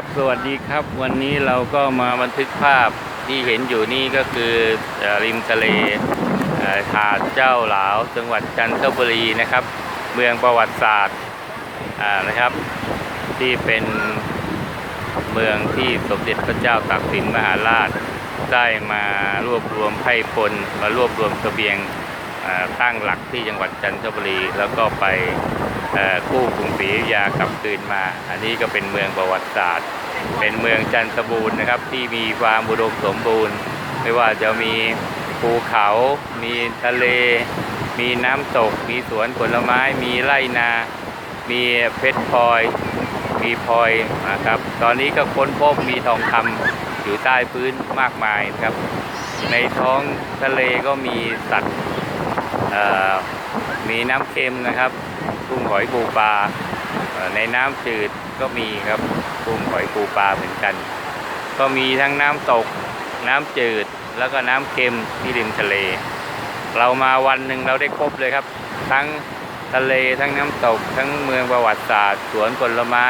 ครับสวัสดีครับวันนี้เราก็มาบันทึกภาพที่เห็นอยู่นี่ก็คือริมทะเลหาดเจ้าหลาวจังหวัดจันทบุรีนะครับ เมืองประวัติศาสตร์นะครับ ที่เป็นเมืองที่สมเด็จพระเจ้าตากสินมหาราช ได้มารวบรวมไพร่พลมารวบรวมเสบียงตั้งหลักที่จังหวัดจันทบุรี แล้วก็ไป กู้กรุงศรีอยุธยากลับคืนมา อันนี้ก็เป็นเมืองประวัติศาสตร์ เป็นเมืองจันทบูรณ์นะครับ ที่มีความอุดมสมบูรณ์ ไม่ว่าจะมีภูเขา มีทะเล มีน้ำตก มีสวนผลไม้ มีไร่นา มีเพชรพลอย มีพลอยนะครับ ตอนนี้ก็ค้นพบมีทองคำอยู่ใต้พื้นมากมายนะครับ ในท้องทะเลก็มีสัตว์มีน้ำเค็มนะครับ กุ้งหอยปูปลาในน้ำจืดก็มีครับกุ้งหอยปูปลาเหมือนกัน ก็มีทั้งน้ำตก น้ำจืดแล้วก็น้ำเค็มที่ริมทะเล เรามาวันหนึ่งเราได้ครบเลยครับ ทั้งทะเลทั้งน้ำตก ทั้งเมืองประวัติศาสตร์ สวนผลไม้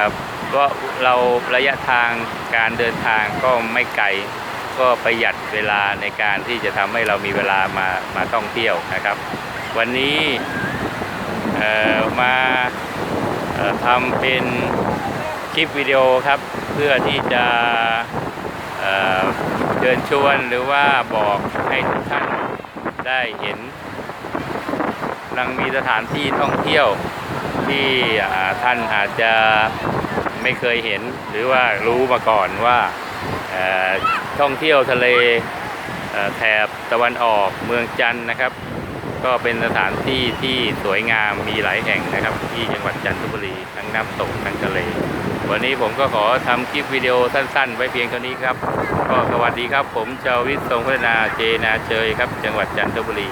ครับก็เราระยะทางการเดินทางก็ไม่ไกลก็ประหยัดเวลาในการที่จะทำให้เรามีเวลามามาท่องเที่ยวนะครับ วันนี้ มาทำเป็นคลิปวิดีโอครับ เพื่อที่จะเอ่อเชิญชวนหรือว่าบอกให้ทุกท่านได้เห็นลังมีสถานที่ท่องเที่ยวที่ท่านอาจจะไม่เคยเห็นหรือว่ารู้มาก่อนว่าท่องเที่ยวทะเลแถบตะวันออกเมืองจันทร์นะครับ ก็เป็นสถานที่ที่สวยงามมีหลายแห่งนะครับ ที่จังหวัดจันทบุรีทั้งน้ำตกทั้งทะเล วันนี้ผมก็ขอทำคลิปวิดีโอสั้นๆ ไว้เพียงเท่านี้ครับ ก็สวัสดีครับ ผมชาววิทย์ทรงพัฒนาเจนาเจยครับ จังหวัดจันทบุรี